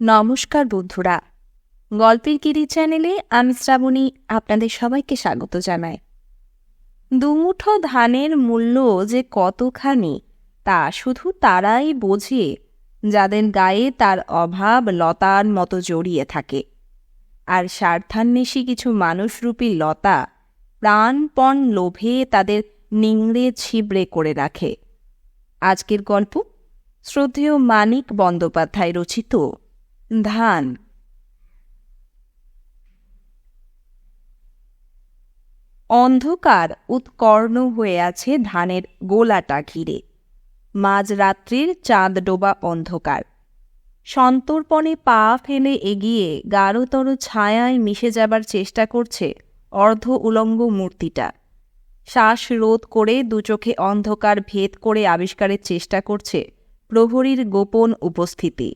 নমস্কার বন্ধুরা। গল্পের কিরি চ্যানেলে আমি শ্রাবণী আপনাদের সবাইকে স্বাগত জানাই। দুমুঠো ধানের মূল্য যে কতখানি, তা শুধু তারাই বোঝে, যাদের গায়ে তার অভাব লতার মতো জড়িয়ে থাকে। আর স্বার্থান্বেষী কিছু মানুষরূপী লতা প্রাণপণ লোভে তাদের নিংড়ে ছিবড়ে করে রাখে। আজকের গল্প শ্রদ্ধেয় মানিক বন্দ্যোপাধ্যায় রচিত ধান। অন্ধকার উৎকর্ণ হয়ে আছে ধানের গোলাটা ঘিরে। মাঝরাত্রির চাঁদ ডোবা অন্ধকার। সন্তর্পণে পা ফেলে এগিয়ে গাঢ়তর ছায়ায় মিশে যাবার চেষ্টা করছে অর্ধ উলঙ্গ মূর্তিটা। শ্বাস রোধ করে দুচোখে অন্ধকার ভেদ করে আবিষ্কারের চেষ্টা করছে প্রহরীর গোপন উপস্থিতি।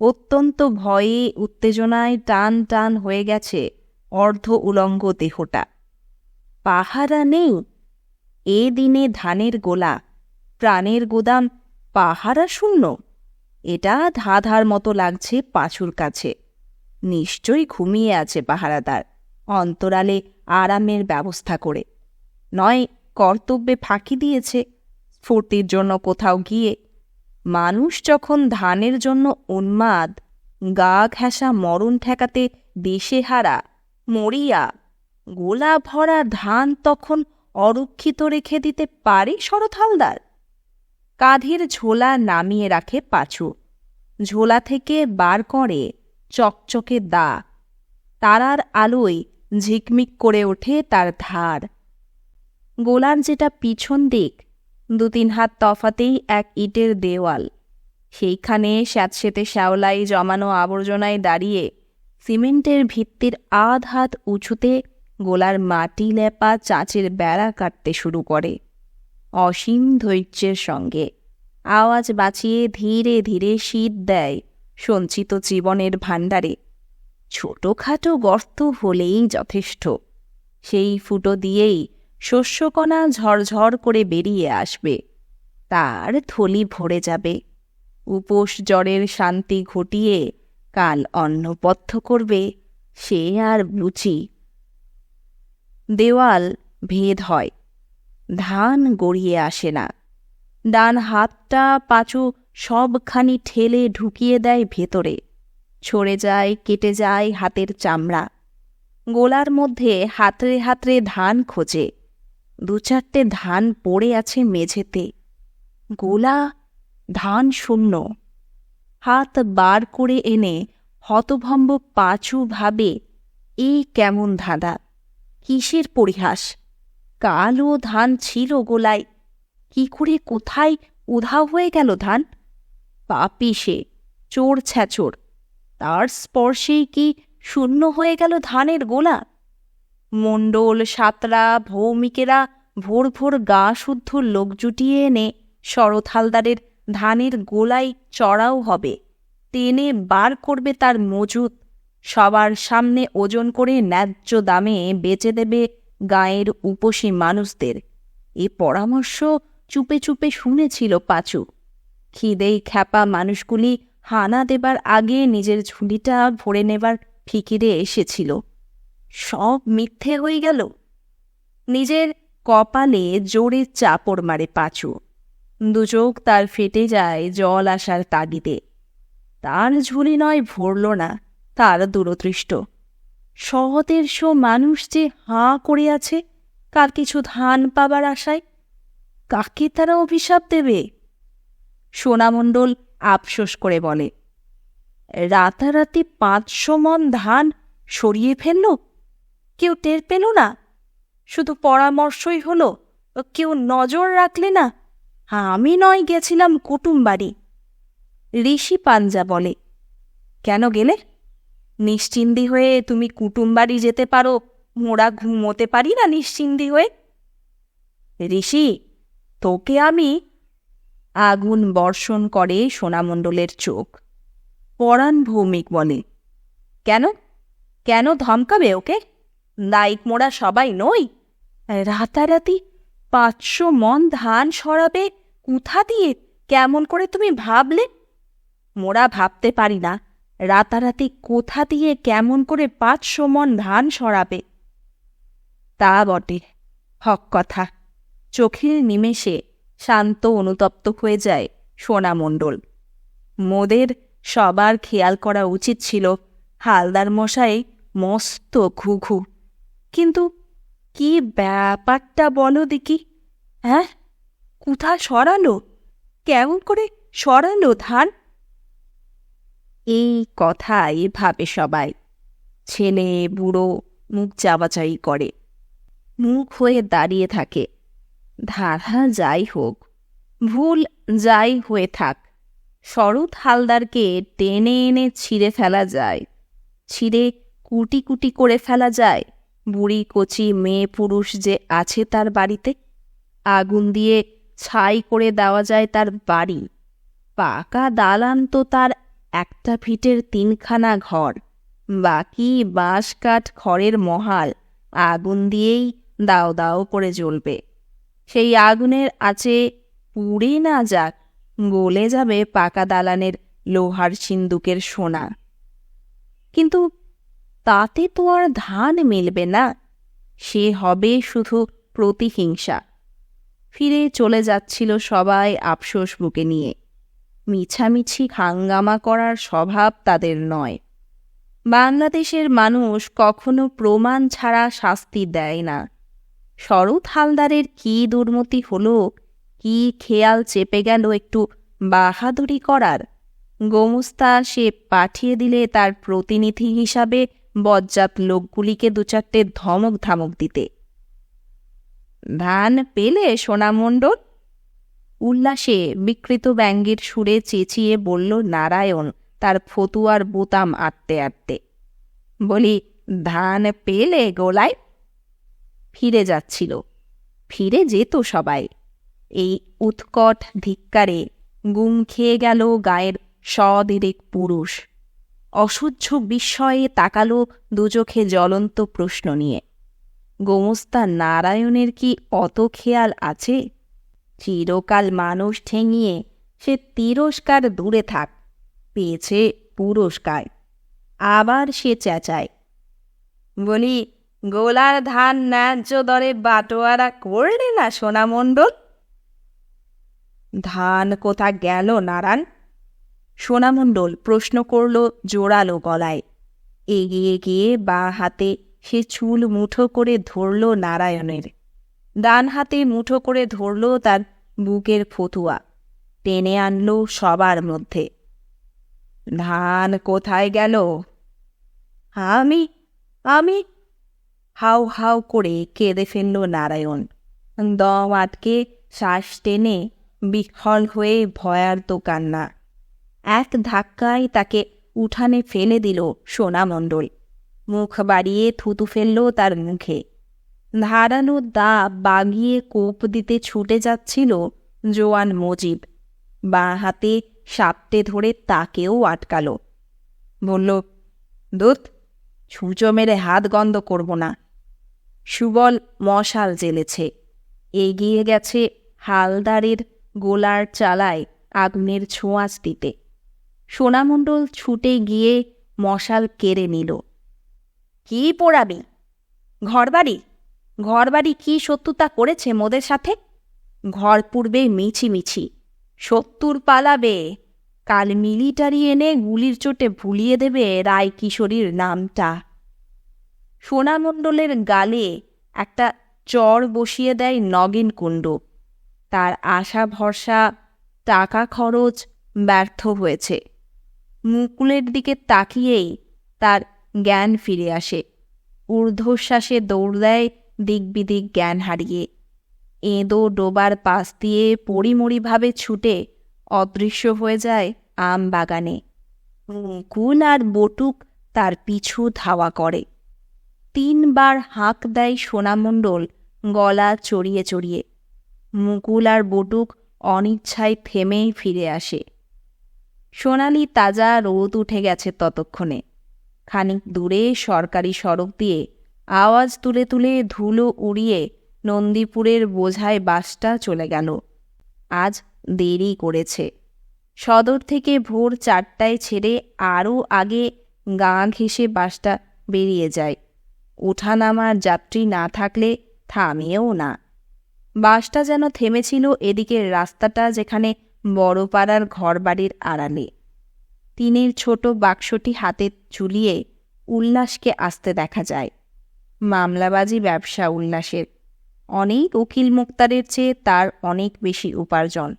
অত্যন্ত ভয়ে, উত্তেজনায় টান টান হয়ে গেছে অর্ধ উলঙ্গ দেহটা। পাহারা নেই। এ দিনে ধানের গোলা, প্রাণের গোদাম, পাহারা শূন্য। এটা ধাঁধার মতো লাগছে পাঁচুর কাছে। নিশ্চয়ই ঘুমিয়ে আছে পাহারাদার, অন্তরালে আরামের ব্যবস্থা করে। নয়, কর্তব্যে ফাঁকি দিয়েছে। স্ফূর্তির জন্য কোথাও গিয়ে মানুষ যখন ধানের জন্য উন্মাদ গা ঘেঁষা মরণ ঠেকাতে দিশেহারা মরিয়া, গোলা ভরা ধান তখন অরক্ষিত রেখে দিতে পারে শরৎ হালদার? কাঁধের ঝোলা নামিয়ে রাখে পাঁচু ঝোলা থেকে বার করে চকচকে দা, তারার আলোয় ঝিকমিক করে ওঠে তার ধার। গোলার যেটা পিছন দিক দু তিন হাত তফাতেই এক ইটের দেওয়াল। সেইখানে স্যাঁতসেতে শ্যাওলাই জমানো আবর্জনায় দাঁড়িয়ে সিমেন্টের ভিত্তির আধ হাত উঁচুতে গোলার মাটি লেপা চাঁচের বেড়া কাটতে শুরু করে। অসীম ধৈর্যের সঙ্গে আওয়াজ বাঁচিয়ে ধীরে ধীরে শীত দেয় সঞ্চিত জীবনের ভাণ্ডারে। ছোটখাটো গর্ত হলেই যথেষ্ট। সেই ফুটো দিয়েই শস্যকণা ঝরঝর করে বেরিয়ে আসবে। তার থলি ভরে যাবে। উপোস জ্বরের শান্তি ঘটিয়ে কাল অন্নপথ্য করবে সে আর লুচি। দেওয়াল ভেদ হয়। ধান গড়িয়ে আসে না। ডান হাতটা পাঁচু সবখানি ঠেলে ঢুকিয়ে দেয় ভেতরে। ছড়ে যায়, কেটে যায় হাতের চামড়া। গোলার মধ্যে হাতড়ে হাতড়ে ধান খোঁজে। দু চারটে ধান পড়ে আছে মেঝেতে। গোলা ধান শূন্য। হাত বার করে এনে হতভম্ব পাঁচু ভাবে এই কেমন ধাঁধা? কিসের পরিহাস? কালো ধান ছিল গোলায়। কি করে কোথায় উধাও হয়ে গেল ধান? পাপি সে, চোর ছ্যাচোর। তার স্পর্শেই কি শূন্য হয়ে গেল ধানের গোলা? মণ্ডল সাতরা, ভৌমিকেরা ভোর ভোর গা শুদ্ধ লোক জুটিয়ে এনে শরৎ হালদারের ধানের গোলায় চড়াও হবে। টেনে বার করবে তার মজুত। সবার সামনে ওজন করে ন্যায্য দামে বেচে দেবে গায়ের উপসী মানুষদের। এ পরামর্শ চুপে চুপে শুনেছিল পাঁচু। খিদেই খ্যাপা মানুষগুলি হানা দেবার আগে নিজের ঝুলিটা ভরে নেবার ফিকিরে এসেছিল। সব মিথ্যে হয়ে গেল। নিজের কপালে জোরে চাপড় মারে পাঁচু। দুচোখ তার ফেটে যায় জল আসার তাগিদে। তার ঝুলি নয় ভরল না, তার দূরদৃষ্ট। সহদেরশো মানুষ যে হাঁ করে আছে, কার কিছু ধান পাবার আশায়? কাকে তারা অভিশাপ দেবে? সোনামণ্ডল আফসোস করে বলে, রাতারাতি পাঁচশো মন ধান সরিয়ে ফেলল? কেউ টের পেল না। শুধু পরামর্শই হলো, কেউ নজর রাখলে না, আমি নয় গেছিলাম কুটুম বাড়ি ঋষি পাঞ্জা বলে, কেন গেলে? নিশ্চিন্দি হয়ে তুমি কুটুম বাড়ি যেতে পারো মোড়া ঘুমোতে পারি না নিশ্চিন্দি হয়ে? ঋষি, তোকে আমি আগুন বর্ষণ করে সোনামণ্ডলের চোখ। পরাণ ভৌমিক বলে, কেন? কেন ধমকাবে ওকে? দায়িক মোড়া সবাই নই? রাতারাতি পাঁচশো মন ধান সরাবে কোথা দিয়ে? কেমন করে তুমি ভাবলে? মোরা ভাবতে পারি না, রাতারাতি কোথা দিয়ে কেমন করে পাঁচশো মন ধান সরাবে। তা বটে, হক কথা। চোখের নিমেষে শান্ত অনুতপ্ত হয়ে যায় সোনামণ্ডল মোদের সবার খেয়াল করা উচিত ছিল হালদার মশাই মস্ত ঘুঘু। কিন্তু কি ব্যাপারটা বলো দেখি? হ্যাঁ? কোথা সরালো? কেমন করে সরালো ধান? এই কথাই ভাবে সবাই। ছেলে, বুড়ো মুখ চাবাচাই করে। মুখ হয়ে দাঁড়িয়ে থাকে। ধারা যাই হোক, ভুল যাই হয়ে থাক, শরৎ হালদারকে টেনে এনে ছিঁড়ে ফেলা যায়। ছিঁড়ে কুটি কুটি করে ফেলা যায়। বুড়ি, কচি, মেয়ে, পুরুষ যে আছে তার বাড়িতে, আগুন দিয়ে ছাই করে দেওয়া যায় তার বাড়ি। পাকা দালান তো তার একটা ফিটের তিনখানা ঘর, বাকি বাঁশ কাঠ খড়ের মহাল আগুন দিয়েই দাও দাও করে জ্বলবে। সেই আগুনের আছে পুড়ে না যাক, গলে যাবে পাকা দালানের লোহার সিন্দুকের সোনা। কিন্তু তাতে তো আর ধান মিলবে না। সে হবে শুধু প্রতিহিংসা। ফিরে চলে যাচ্ছিল সবাই আফসোস বুকে নিয়ে। মিছামিছি হাঙ্গামা করার স্বভাব তাদের নয়। বাংলাদেশের মানুষ কখনো প্রমাণ ছাড়া শাস্তি দেয় না। শরৎ হালদারের কি দুর্মতি হলো, কি খেয়াল চেপে গেল একটু বাহাদুরি করার? গোমস্তা সে পাঠিয়ে দিলে তার প্রতিনিধি হিসাবে বজ্জাত লোকগুলিকে দু চারটে ধমক ধামক দিতে। ধান পেলে সোনামণ্ডল উল্লাসে বিকৃত ব্যঙ্গের সুরে চেঁচিয়ে বলল নারায়ণ তার ফতুয়ার বোতাম আটতে আটতে। বলি, ধান পেলে গোলায়? ফিরে যাচ্ছিল। ফিরে যেত সবাই। এই উৎকট ধিক্কারে গুম খেয়ে গেল গায়ের সদেরেক পুরুষ। অসহ্য বিস্ময়ে তাকালো দুচোখে জ্বলন্ত প্রশ্ন নিয়ে। গোমস্তা নারায়ণের কি অত খেয়াল আছে? চিরকাল মানুষ ঠেঙিয়ে সে তিরস্কার দূরে থাক, পেয়েছে পুরস্কার। আবার সে চেঁচায়। বলি, গোলার ধান ন্যায্য দরে বাটোয়ারা করলে না সোনামণ্ডল? ধান কোথা গেল নারায়ণ? সোনামণ্ডল প্রশ্ন করল জোরালো গলায়। এগিয়ে গিয়ে বা হাতে সে চুল মুঠো করে ধরল নারায়ণের। ডান হাতে মুঠো করে ধরল তার বুকের ফতুয়া। টেনে আনল সবার মধ্যে। ধান কোথায় গেল? আমি আমি। হাউ হাউ করে কেঁদে ফেলল নারায়ণ। দম আটকে শ্বাস টেনে বিহ্বল হয়ে ভয়ার্ত কান্না। এক ধাক্কায় তাকে উঠানে ফেলে দিল সোনামণ্ডল। মুখ বাড়িয়ে থুতু ফেলল তার মুখে। ধারালো দা বাগিয়ে কোপ দিতে ছুটে যাচ্ছিল জোয়ান মজিব। বাঁ হাতে সাপটে ধরে তাকেও আটকাল। বলল দুধ ছুঁচো মেরে হাত গন্ধ করব না। সুবল মশাল জ্বেলেছে এগিয়ে গেছে হালদারের গোলার চালায় আগুনের ছোঁয়াচ দিতে সোনামণ্ডল ছুটে গিয়ে মশাল কেড়ে নিল। কি পোড়াবি? ঘরবাড়ি? ঘরবাড়ি কি শত্রুতা করেছে মোদের সাথে? ঘর পূর্বে মিছি মিছি সত্তর পালাবে। কাল মিলিটারি এনে গুলির চোটে ভুলিয়ে দেবে রায় কিশোরীর নামটা। সোনামণ্ডলের গালে একটা চর বসিয়ে দেয় নগেন কুণ্ড। তার আশা ভরসা টাকা খরচ ব্যর্থ হয়েছে। মুকুলের দিকে তাকিয়েই তার জ্ঞান ফিরে আসে। ঊর্ধ্বশ্বাসে দৌড় দেয় দিকবিদিক জ্ঞান হারিয়ে। এঁদো ডোবার পাশ দিয়ে পরিমরিভাবে ছুটে অদৃশ্য হয়ে যায় আম বাগানে। মুকুল আর বটুক তার পিছু ধাওয়া করে। তিনবার হাঁক দেয় সোনামণ্ডল গলা চড়িয়ে চড়িয়ে। মুকুল আর বটুক অনিচ্ছায় থেমেই ফিরে আসে। সোনালি তাজা রোদ উঠে গেছে ততক্ষণে। খানিক দূরে সরকারি সড়ক দিয়ে আওয়াজ তুলে তুলে ধুলো উড়িয়ে নন্দীপুরের বোঝায় বাসটা চলে গেল। আজ দেরি করেছে। সদর থেকে ভোর চারটায় ছেড়ে আরও আগে গা ঘেঁষে বাসটা বেরিয়ে যায়। ওঠানামার যাত্রী না থাকলে থামেও না। বাসটা যেন থেমেছিল এদিকের রাস্তাটা যেখানে বড়পাড়ার ঘরবাড়ির আড়ালে। টিনের ছোট বাক্সটি হাতে ঝুলিয়ে উল্লাসকে আসতে দেখা যায়। মামলাবাজি ব্যবসা উল্লাসের। অনেক উকিল মুক্তারের চেয়ে তার অনেক বেশি উপার্জন।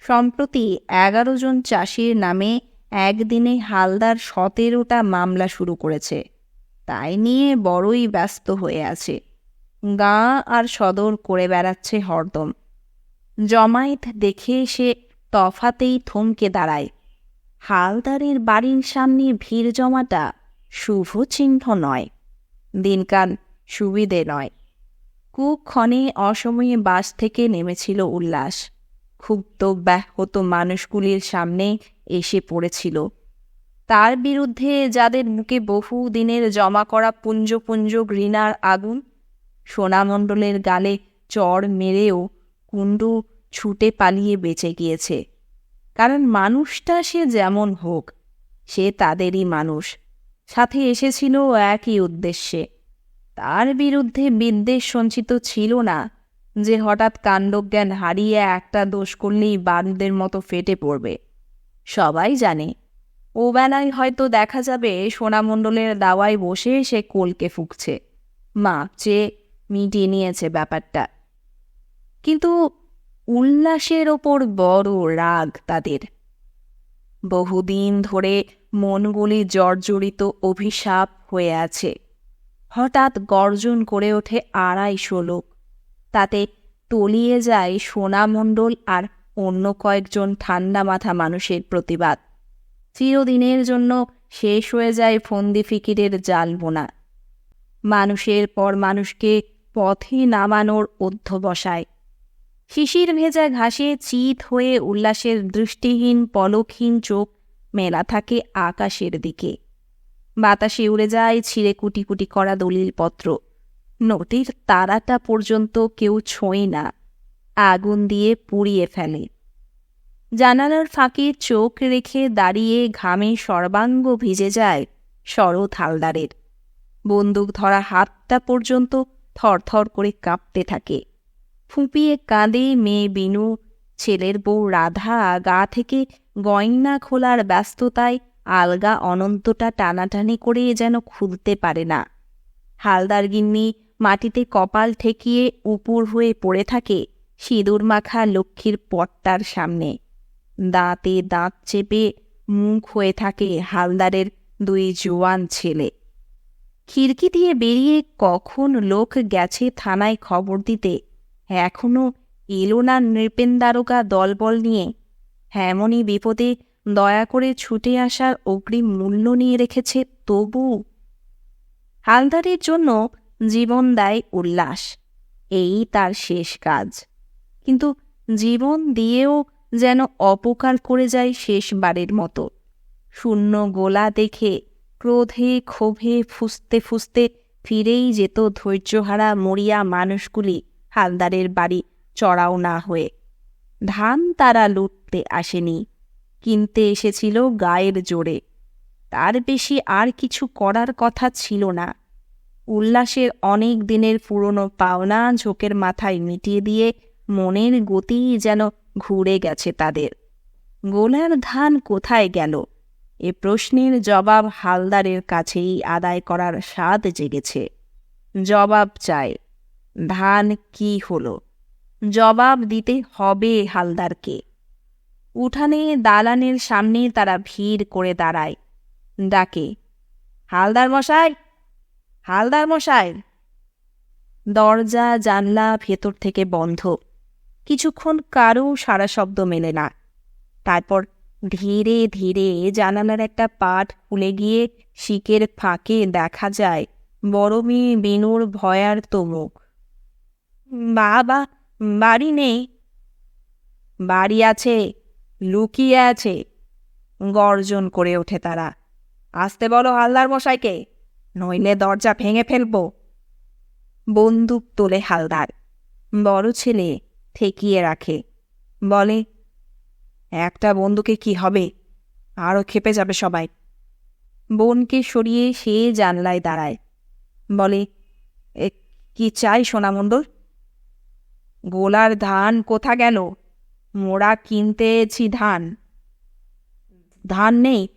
সম্প্রতি এগারো জন চাষির নামে একদিনে হালদার সতেরোটা মামলা শুরু করেছে। তাই নিয়ে বড়ই ব্যস্ত হয়ে আছে। গাঁ আর সদর করে বেড়াচ্ছে হরদম। জমায়েত দেখে সে তফাতেই থমকে দাঁড়ায়। হালদারের বাড়ির সামনে ভিড় জমাটা শুভ চিহ্ন নয়, দিনকাল সুবিধে নয়। কুক্ষণে অসময়ে বাস থেকে নেমেছিল উল্লাস। ক্ষুব্ধ ব্যাহত মানুষগুলির সামনে এসে পড়েছিল। তার বিরুদ্ধে যাদের মুখে বহু দিনের জমা করা পুঞ্জ পুঞ্জ ঘৃণার আগুন, সোনামণ্ডলের গালে চড় মেরেও কুণ্ডু ছুটে পালিয়ে বেঁচে গিয়েছে। কারণ মানুষটা সে যেমন হোক, সে তাদেরই মানুষ। সাথে এসেছিল একই উদ্দেশ্যে। তার বিরুদ্ধে বিদ্বেষ সঞ্চিত ছিল না যে হঠাৎ কাণ্ডজ্ঞান হারিয়ে একটা দোষ করলেই বারুদের মতো ফেটে পড়বে। সবাই জানে, ও বেলায় হয়তো দেখা যাবে সোনামণ্ডলের দাওয়ায় বসে সে কোলকে ফুঁকছে মা চেয়ে মিটিয়ে নিয়েছে ব্যাপারটা। কিন্তু উল্লাসের ওপর বড় রাগ তাদের। বহুদিন ধরে মনগুলি জর্জরিত অভিশাপ হয়ে আছে। হঠাৎ গর্জন করে ওঠে আড়াইশো লোক। তাতে তলিয়ে যায় সোনামণ্ডল আর অন্য কয়েকজন ঠান্ডা মাথা মানুষের প্রতিবাদ। চিরদিনের জন্য শেষ হয়ে যায় ফন্দি ফিকিরের জাল বোনা মানুষের পর মানুষকে পথে নামানোর অধ্যবসায়। শিশির ভেজা ঘাসে চিত হয়ে উল্লাসের দৃষ্টিহীন, পলকহীন চোখ মেলা থাকে আকাশের দিকে। বাতাসে উড়ে যায় ছিঁড়ে কুটি কুটি করা দলিলপত্র। নদীর তারাটা পর্যন্ত কেউ ছোঁয় না। আগুন দিয়ে পুড়িয়ে ফেলে। জানালার ফাঁকে চোখ রেখে দাঁড়িয়ে ঘামে সর্বাঙ্গ ভিজে যায় শরৎ হালদারের। বন্দুক ধরা হাতটা পর্যন্ত থরথর করে কাঁপতে থাকে। ফুঁপিয়ে কাঁদে মেয়ে বিনু। ছেলের বউ রাধা গা থেকে গয়না খোলার ব্যস্ততায় আলগা অনন্তটা টানাটানি করে যেন খুলতে পারে না। হালদার গিন্নি মাটিতে কপাল ঠেকিয়ে উপুর হয়ে পড়ে থাকে সিঁদুর মাখা লক্ষ্মীর পট্টার সামনে। দাঁতে দাঁত চেপে মুখ হয়ে থাকে হালদারের দুই জোয়ান ছেলে। খিড়কি দিয়ে বেরিয়ে কখন লোক গেছে থানায় খবর দিতে এখনও এলো না নৃপেন দ্বারকা দলবল নিয়ে। এমনই বিপদে দয়া করে ছুটে আসার অগ্রিম মূল্য নিয়ে রেখেছে তবু। হালদারের জন্য জীবন দেয় উল্লাস, এই তার শেষ কাজ। কিন্তু জীবন দিয়েও যেন অপকার করে যায় শেষবারের মতো। শূন্য গোলা দেখে ক্রোধে ক্ষোভে ফুসতে ফুসতে ফিরেই যেত ধৈর্যহারা মরিয়া মানুষগুলি। হালদারের বাড়ি চড়াও না হয়ে। ধান তারা লুটতে আসেনি, কিনতে এসেছিল গায়ের জোরে। তার বেশি আর কিছু করার কথা ছিল না। উল্লাসের অনেক দিনের পুরনো পাওনা ঝোঁকের মাথায় মিটিয়ে দিয়ে মনের গতি যেন ঘুরে গেছে তাদের। গোলার ধান কোথায় গেল? এ প্রশ্নের জবাব হালদারের কাছেই আদায় করার স্বাদ জেগেছে। জবাব চায় ধান কি হলো? জবাব দিতে হবে হালদারকে। উঠানে দালানের সামনে তারা ভিড় করে দাঁড়ায়, ডাকে, হালদার মশাই হালদার মশাই! দরজা, জানলা ভেতর থেকে বন্ধ। কিছুক্ষণ কারও সারা শব্দ মেলে না। তারপর ধীরে ধীরে জানালার একটা পাট খুলে গিয়ে শিকের ফাঁকে দেখা যায়, বড় মেয়ে বিনুর ভয়ার্ত মুখ। বাবা, বাড়ি নেই। বাড়ি আছে, লুকিয়ে আছে। গর্জন করে ওঠে তারা। আসতে বলো হালদার মশাইকে, নইলে দরজা ভেঙে ফেলব। বন্দুক তোলে হালদার। বড় ছেলে ঠেকিয়ে রাখে। বলে, একটা বন্ধুকে কি হবে? আরও খেপে যাবে সবাই। বোনকে সরিয়ে সে জানলায় দাঁড়ায়। বলে কি চাই সোনামণ্ডল গোলার ধান কোথা গেল? মোড়া কিনতে এছি ধান। ধান নেই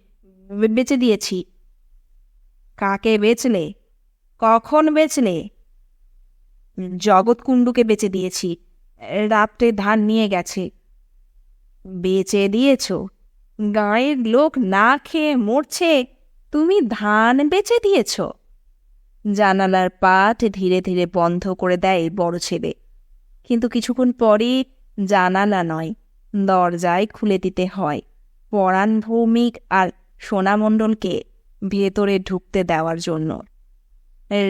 বেচে দিয়েছি। কাকে বেচলে? কখন বেচলে? জগৎ কুণ্ডুকে বেচে দিয়েছি। রাত্রে ধান নিয়ে গেছে। বেচে দিয়েছ? গাঁয়ের লোক না খেয়ে মরছে? তুমি ধান বেচে দিয়েছ? জানালার পাট ধীরে ধীরে বন্ধ করে দেয় বড় ছেলে। কিন্তু কিছুক্ষণ পরে জানালা নয়, দরজায় খুলে দিতে হয়। পরাণ ভৌমিক আর সোনামণ্ডলকে ভেতরে ঢুকতে দেওয়ার জন্য।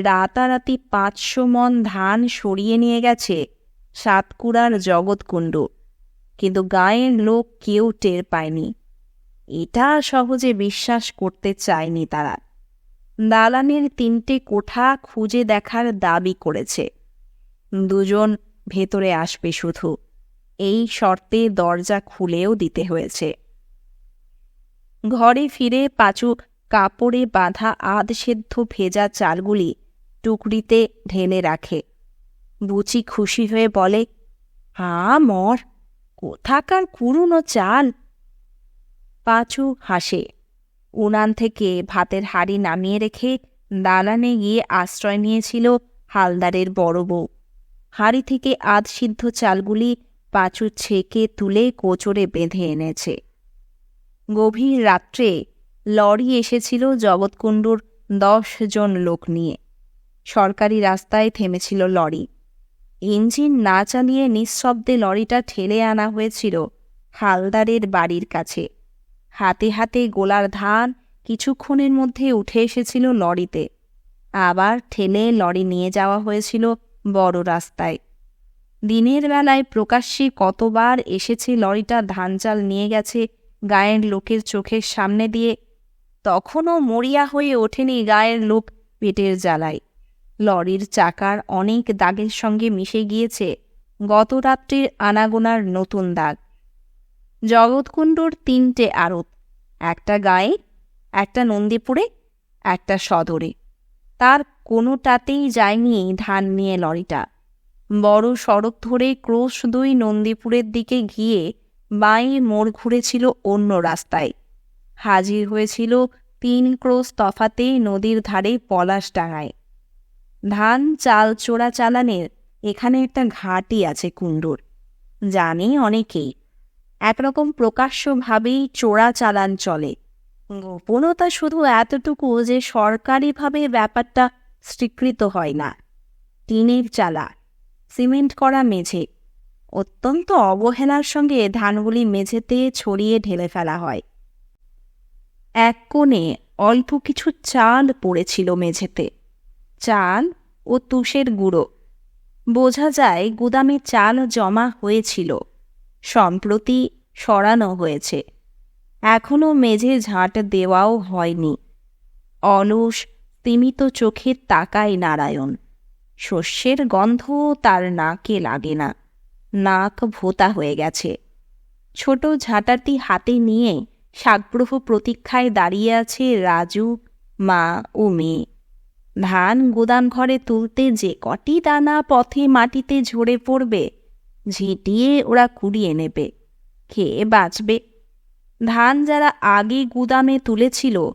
রাতারাতি পাঁচশো মন ধান সরিয়ে নিয়ে গেছে সাতকুড়ার জগৎকুণ্ড, কিন্তু গায়ের লোক কেউ টের পায়নি। এটা সহজে বিশ্বাস করতে চায়নি তারা। দালানের তিনটে কোঠা খুঁজে দেখার দাবি করেছে। দুজন ভেতরে আসবে শুধু। এই শর্তে দরজা খুলেও দিতে হয়েছে। ঘরে ফিরে পাঁচু কাপড়ে বাঁধা আধ সেদ্ধ ভেজা চালগুলি টুকরিতে ঢেলে রাখে। বুচি খুশি হয়ে বলে হা মর, কোথাকার কুরুনো চাল? পাঁচু হাসে। উনান থেকে ভাতের হাড়ি নামিয়ে রেখে দালানে গিয়ে আশ্রয় নিয়েছিল হালদারের বড় বউ। হাড়ি থেকে আধ সিদ্ধ চালগুলি পাঁচু ছেঁকে তুলে কোচরে বেঁধে এনেছে। গভীর রাত্রে লরি এসেছিল জগৎকুণ্ডুর দশ জন লোক নিয়ে। সরকারি রাস্তায় থেমেছিল লরি। ইঞ্জিন না চালিয়ে নিঃশব্দে লরিটা ঠেলে আনা হয়েছিল হালদারের বাড়ির কাছে। হাতে হাতে গোলার ধান কিছুক্ষণের মধ্যে উঠে এসেছিল লরিতে। আবার ঠেলে লরি নিয়ে যাওয়া হয়েছিল বড় রাস্তায়। দিনের বেলায় প্রকাশ্যে কতবার এসেছে লরিটা ধান চাল নিয়ে গেছে গায়ের লোকের চোখের সামনে দিয়ে। তখনও মরিয়া হয়ে ওঠেনি গায়ের লোক পেটের জ্বালায়। লরির চাকার অনেক দাগের সঙ্গে মিশে গিয়েছে গত রাত্রির আনাগোনার নতুন দাগ। জগৎকুণ্ডুর তিনটে আড়ত, একটা গায়ে, একটা নন্দীপুরে, একটা সদরে। তার কোনোটাতেই যায়নি ধান নিয়ে লরিটা। বড় সড়ক ধরে ক্রোশ দুই নন্দীপুরের দিকে গিয়ে বাঁয়ে মোড় ঘুরেছিল অন্য রাস্তায়। হাজির হয়েছিল তিন ক্রোশ তফাতে নদীর ধারে পলাশডাঙায় ধান চাল চোরা চালানের এখানে একটা ঘাটই আছে কুণ্ডুর। জানে অনেকেই। একরকম প্রকাশ্যভাবেই চোরা চালান চলে। গোপনতা শুধু এতটুকু যে সরকারিভাবে ব্যাপারটা স্বীকৃত হয় না। টিনের চালা, সিমেন্ট করা মেঝে, অত্যন্ত অবহেলার সঙ্গে ধানগুলি মেঝেতে ছড়িয়ে ঢেলে ফেলা হয়। এক কোণে অল্প কিছু চাল পড়েছিল মেঝেতে, চাল ও তুষের গুঁড়ো। বোঝা যায় গুদামে চাল জমা হয়েছিল, সম্প্রতি সরানো হয়েছে। এখনও মেঝে ঝাঁট দেওয়াও হয়নি। অলস স্তিমিত চোখে তাকায় নারায়ণ। শস্যের গন্ধ তার নাকে লাগে না। নাক ভোতা হয়ে গেছে। ছোট ঝাঁটাটি হাতে নিয়ে সাগ্রহ প্রতীক্ষায় দাঁড়িয়ে আছে রাজু, মা ও মেয়ে। ধান গুদাম ঘরে তুলতে যে কটি দানা পথে মাটিতে ঝরে পড়বে, ঝিটিয়ে ওরা কুড়িয়ে নেবে। খেয়ে বাঁচবে। ধান যারা আগে গুদামে তুলেছিল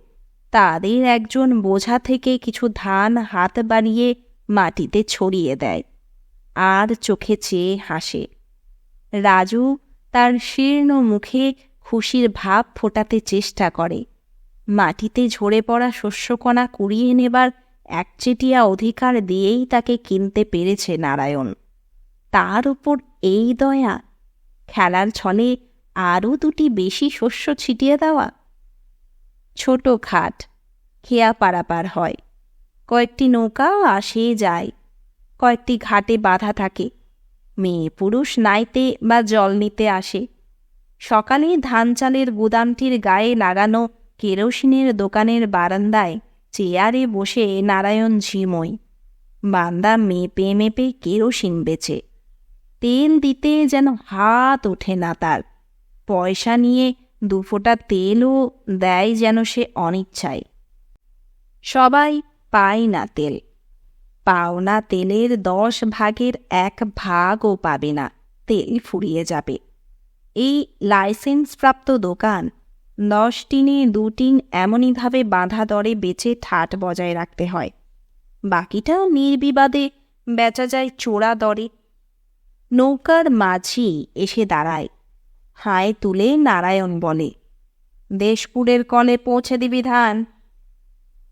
তাদের একজন বোঝা থেকে কিছু ধান হাত বাড়িয়ে মাটিতে ছড়িয়ে দেয়। আর চোখে চেয়ে হাসে। রাজু তার শীর্ণ মুখে খুশির ভাব ফোটাতে চেষ্টা করে। মাটিতে ঝরে পড়া শস্যকণা কুড়িয়ে নেবার একচেটিয়া অধিকার দিয়েই তাকে কিনতে পেরেছে নারায়ণ। তার উপর এই দয়া। খেলার ছলে আরও দুটি বেশি শস্য ছিটিয়ে দেওয়া। ছোট খাট, খেয়া পারাপার হয়। কয়েকটি নৌকাও আসে যায়। কয়েকটি ঘাটে বাধা থাকে। মেয়ে পুরুষ নাইতে বা জল নিতে আসে। সকালে ধান চালের গুদামটির গায়ে লাগানো কেরোসিনের দোকানের বারান্দায় চেয়ারে বসে নারায়ণ ঝিময়। বান্দা মেপে মেপে কেরোসিন বেচে। তেল দিতে যেন হাত ওঠে না তার। পয়সা নিয়ে দুফোঁটা তেলও দেয় যেন সে অনিচ্ছায়। সবাই পায় না তেল। পাওনা তেলের দশ ভাগের এক ভাগও পাবে না, তেল ফুরিয়ে যাবে। এই লাইসেন্সপ্রাপ্ত দোকান দশ টিনে দু টিন এমনইভাবে বাঁধা দরে বেচে ঠাট বজায় রাখতে হয়। বাকিটাও নির্বিবাদে বেচা যায় চোরা দরে। নৌকার মাঝি এসে দাঁড়ায়। হায় তুলে নারায়ণ বলে, দেশপুরের কলে পৌঁছে দিবি ধান?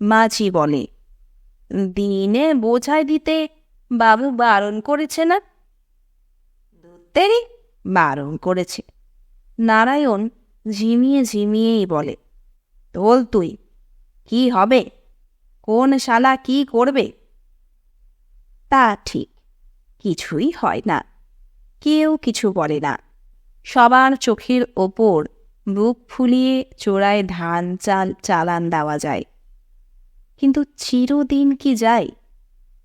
মাঝি বলে, দিনে বোঝাই দিতে বাবু বারণ করেছে না? তেরি বারণ করেছে। নারায়ণ ঝিমিয়ে ঝিমিয়েই বলে, তোল তুই, কি হবে? কোন শালা কি করবে? তা ঠিক, কিছুই হয় না, কেউ কিছু বলে না। সবার চোখের ওপর বুক ফুলিয়ে চোরায় ধান চাল, চালান দেওয়া যায়। কিন্তু চিরদিন কি যায়?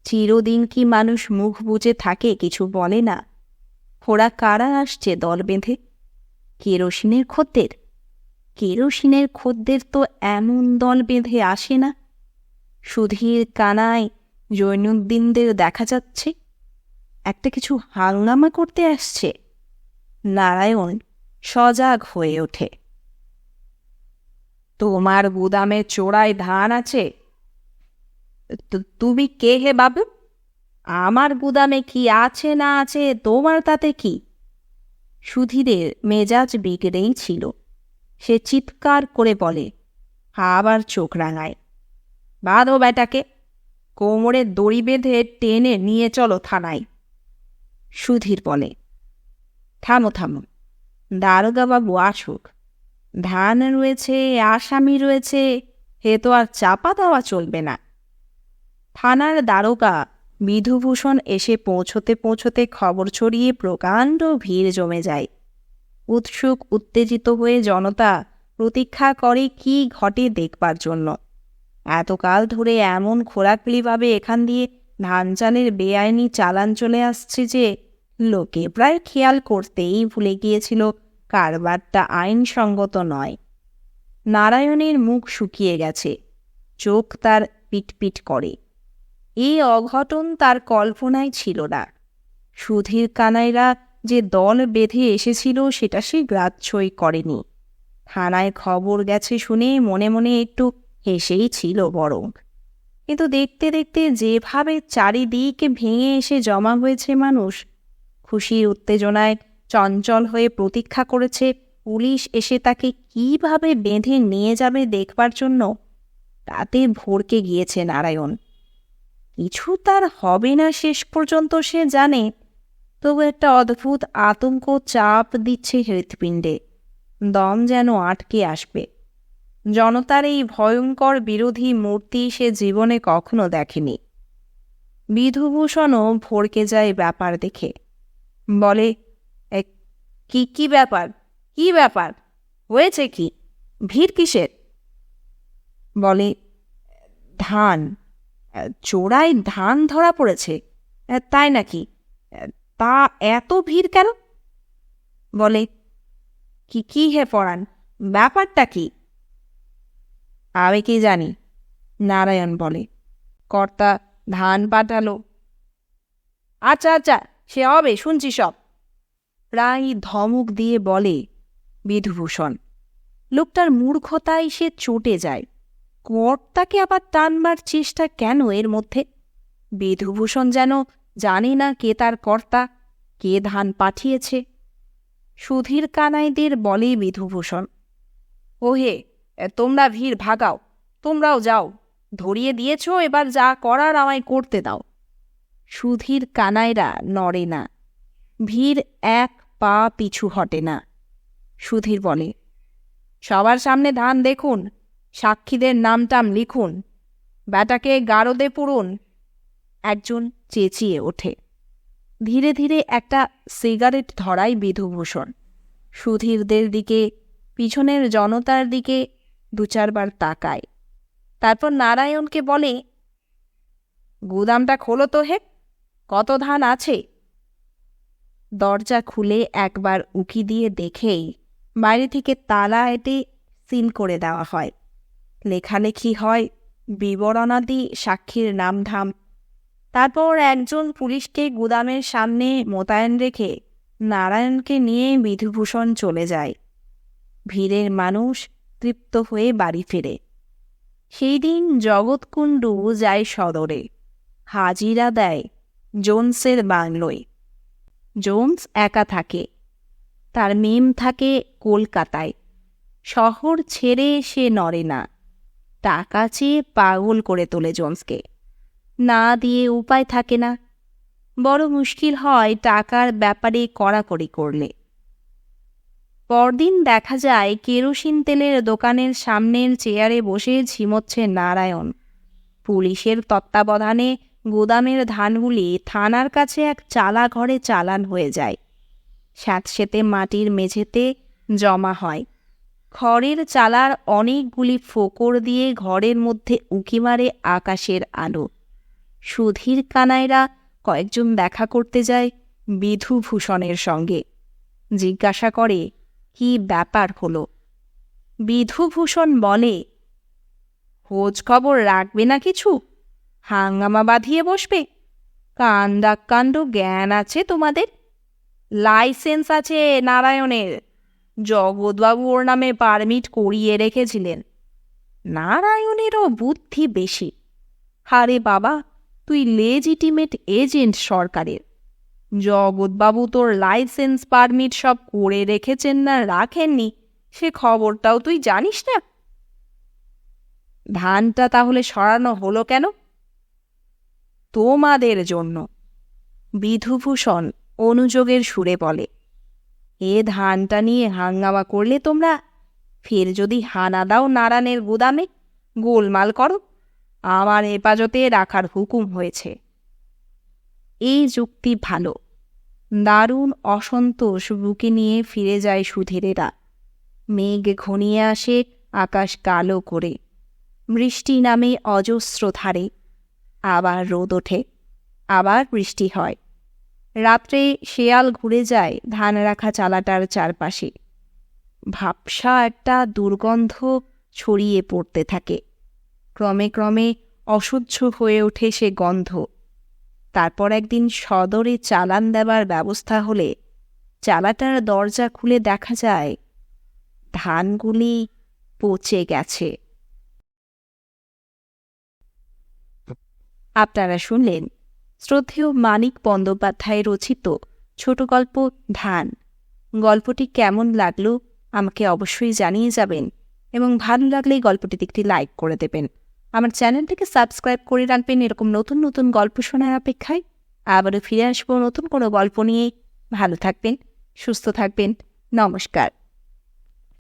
চিরদিন কি মানুষ মুখ বুজে থাকে কিছু বলে না? ওরা কারা আসছে দল বেঁধে? কেরোসিনের খদ্দের? কেরোসিনের খদ্দের তো এমন দল বেঁধে আসে না? সুধীর কানায় জৈনুদ্দিনদের দেখা যাচ্ছে? একটা কিছু হালনামা করতে আসছে? নারায়ণ সজাগ হয়ে ওঠে। তোমার গুদামে চোরাই ধান আছে। তুমি কে হে বাবু? আমার গুদামে কি আছে না আছে তোমার তাতে কি? সুধীরের মেজাজ বিগড়েই ছিল। সে চিৎকার করে বলে, আবার চোখ রাঙায়, বাঁধো বেটাকে কোমরে দড়ি বেঁধে টেনে নিয়ে চলো থানায়। সুধীর বলে থামো থামো। দারোগাবাবু আসুক। ধান রয়েছে, আসামি রয়েছে হে তো আর চাপা দেওয়া চলবে না। থানার দারোগা বিধুভূষণ এসে পৌঁছতে পৌঁছতে খবর ছড়িয়ে প্রকাণ্ড ভিড় জমে যায়। উৎসুক, উত্তেজিত হয়ে জনতা প্রতীক্ষা করে কি ঘটে দেখবার জন্য। এতকাল ধরে এমন খোরাকলিভাবে এখান দিয়ে ধান চালের বেআইনি চালান চলে আসছে যে লোকে প্রায় খেয়াল করতেই ভুলে গিয়েছিল, কারবারটা আইনসঙ্গত নয়। নারায়ণের মুখ শুকিয়ে গেছে, চোখ তার পিটপিট করে। এই অঘটন তার কল্পনায় ছিল না। সুধীর কানাইরা যে দল বেঁধে এসেছিল সেটা সে গ্রাহ্যই করেনি। থানায় খবর গেছে শুনে মনে মনে একটু হেসেই ছিল বরং। কিন্তু দেখতে দেখতে যেভাবে চারিদিক ভেঙে এসে জমা হয়েছে মানুষ খুশির উত্তেজনায় চঞ্চল হয়ে প্রতীক্ষা করেছে, পুলিশ এসে তাকে কীভাবে বেঁধে নিয়ে যাবে দেখবার জন্য? তাতে ভরকে গিয়েছে নারায়ণ। কিছু তার হবে না শেষ পর্যন্ত, সে জানে। তবু একটা অদ্ভুত আতঙ্ক চাপ দিচ্ছে হৃৎপিণ্ডে। দম যেন আটকে আসবে। জনতার এই ভয়ঙ্কর বিরোধী মূর্তি সে জীবনে কখনো দেখেনি। বিধুভূষণও ভরকে যায় ব্যাপার দেখে। বলে "এ, কি কি ব্যাপার? কি ব্যাপার? হয়েছে কি? ভিড় কিসের? বলে ধান। চোরাই ধান ধরা পড়েছে। তাই নাকি? তা এত ভিড় কেন? বলে কি কি হে পড়ান ব্যাপারটা কি? আমি কি জানি? নারায়ণ বলে কর্তা ধান পাঠালো। আচ্ছা আচ্ছা সে হবে, শুনছি সব। প্রায় ধমক দিয়ে বলে, বিধুভূষণ, লোকটার মূর্খতায় সে চটে যায়। কর্তাকে আবার টানবার চেষ্টা কেন এর মধ্যে? বিধুভূষণ যেন জানে না কে তার কর্তা, কে ধান পাঠিয়েছে। সুধীর কানাইদের বলে বিধুভূষণ, ওহে, তোমরা ভিড় ভাগাও, তোমরাও যাও, ধরিয়ে দিয়েছ, এবার যা করার আমায় করতে দাও। সুধীর কানাইরা নড়ে না। ভিড় এক পা পিছু হটে না। সুধীর বলে, সবার সামনে ধান দেখুন, সাক্ষীদের নামটাম লিখুন, ব্যাটাকে গারদে পুরুন। একজন চেঁচিয়ে ওঠে। ধীরে ধীরে একটা সিগারেট ধরাই বিধুভূষণ সুধীরদের দিকে, পিছনের জনতার দিকে দু চারবার তাকায়। তারপর নারায়ণকে বলে, গুদামটা খোলো তো হে। কত ধান আছে? দরজা খুলে একবার উকি দিয়ে দেখেই বাইরে থেকে তালা এটি সিল করে দেওয়া হয়। লেখালেখি হয়, বিবরণাদি, সাক্ষীর নামধাম। তারপর একজন পুলিশকে গুদামের সামনে মোতায়েন রেখে নারায়ণকে নিয়ে বিধুভূষণ চলে যায়। ভিড়ের মানুষ তৃপ্ত হয়ে বাড়ি ফেরে। সেই দিন জগৎকুণ্ডু যায় সদরে। হাজিরা দেয় জোনসের বাংলোয়। জোনস একা থাকে। তার মেম থাকে কলকাতায়। শহর ছেড়ে সে নড়ে না। টাকা চেয়ে পাগল করে তোলে জোনসকে। না দিয়ে উপায় থাকে না। বড় মুশকিল হয় টাকার ব্যাপারে কড়াকড়ি করলে। পরদিন দেখা যায় কেরোসিন তেলের দোকানের সামনের চেয়ারে বসে ঝিমোচ্ছে নারায়ণ। পুলিশের তত্ত্বাবধানে গুদামের ধানগুলি থানার কাছে এক চালা ঘরে চালান হয়ে যায়। স্যাঁতসেতে মাটির মেঝেতে জমা হয়। খড়ের চালার অনেকগুলি ফোকর দিয়ে ঘরের মধ্যে উকি মারে আকাশের আলো। সুধীর কানাইরা কয়েকজন দেখা করতে যায় বিধুভূষণের সঙ্গে। জিজ্ঞাসা করে, কি ব্যাপার হলো? বিধুভূষণ বলে, খোঁজ খবর রাখবে না কিছু? হাঙ্গামা বাঁধিয়ে বসবে? কাণ্ড জ্ঞান আছে তোমাদের? লাইসেন্স আছে নারায়ণের। জগৎবাবু ওর নামে পারমিট করিয়ে রেখেছিলেন। নারায়ণেরও বুদ্ধি বেশি। হারে বাবা, তুই লেজিটিমেট এজেন্ট সরকারের। জগৎবাবু তোর লাইসেন্স পারমিট সব করে রেখেছেন না রাখেননি, সে খবরটাও তুই জানিস না? ধানটা তাহলে সরানো হলো কেন? তোমাদের জন্য। বিধুভূষণ অনুযোগের সুরে বলে, এ ধানটা নিয়ে হাঙ্গামা করলে তোমরা ফের যদি হানা দাও নারায়ণের গুদামে, গোলমাল করো, আমার হেফাজতে রাখার হুকুম হয়েছে। এই যুক্তি ভালো। দারুণ অসন্তোষ বুকে নিয়ে ফিরে যায় সুধীরেরা। মেঘ ঘনিয়ে আসে আকাশ কালো করে। বৃষ্টি নামে অজস্র ধারে। আবার রোদ ওঠে, আবার বৃষ্টি হয়। রাত্রে শেয়াল ঘুরে যায় ধান রাখা চালাটার চারপাশে। ভাবসা একটা দুর্গন্ধ ছড়িয়ে পড়তে থাকে। ক্রমে ক্রমে অসহ্য হয়ে ওঠে সে গন্ধ। তারপর একদিন সদরে চালান দেবার ব্যবস্থা হলে চালাটার দরজা খুলে দেখা যায়, ধানগুলি পচে গেছে। আপনারা শুনলেন শ্রদ্ধেয় মানিক বন্দ্যোপাধ্যায় রচিত ছোট গল্প ধান। গল্পটি কেমন লাগল আমাকে অবশ্যই জানিয়ে যাবেন এবং ভালো লাগলে গল্পটিতে একটি লাইক করে দেবেন। আমার চ্যানেলটিকে সাবস্ক্রাইব করে রাখবেন এরকম নতুন নতুন গল্প শোনার অপেক্ষায়। আবারও ফিরে আসব নতুন কোনো গল্প নিয়ে। ভালো থাকবেন, সুস্থ থাকবেন। নমস্কার।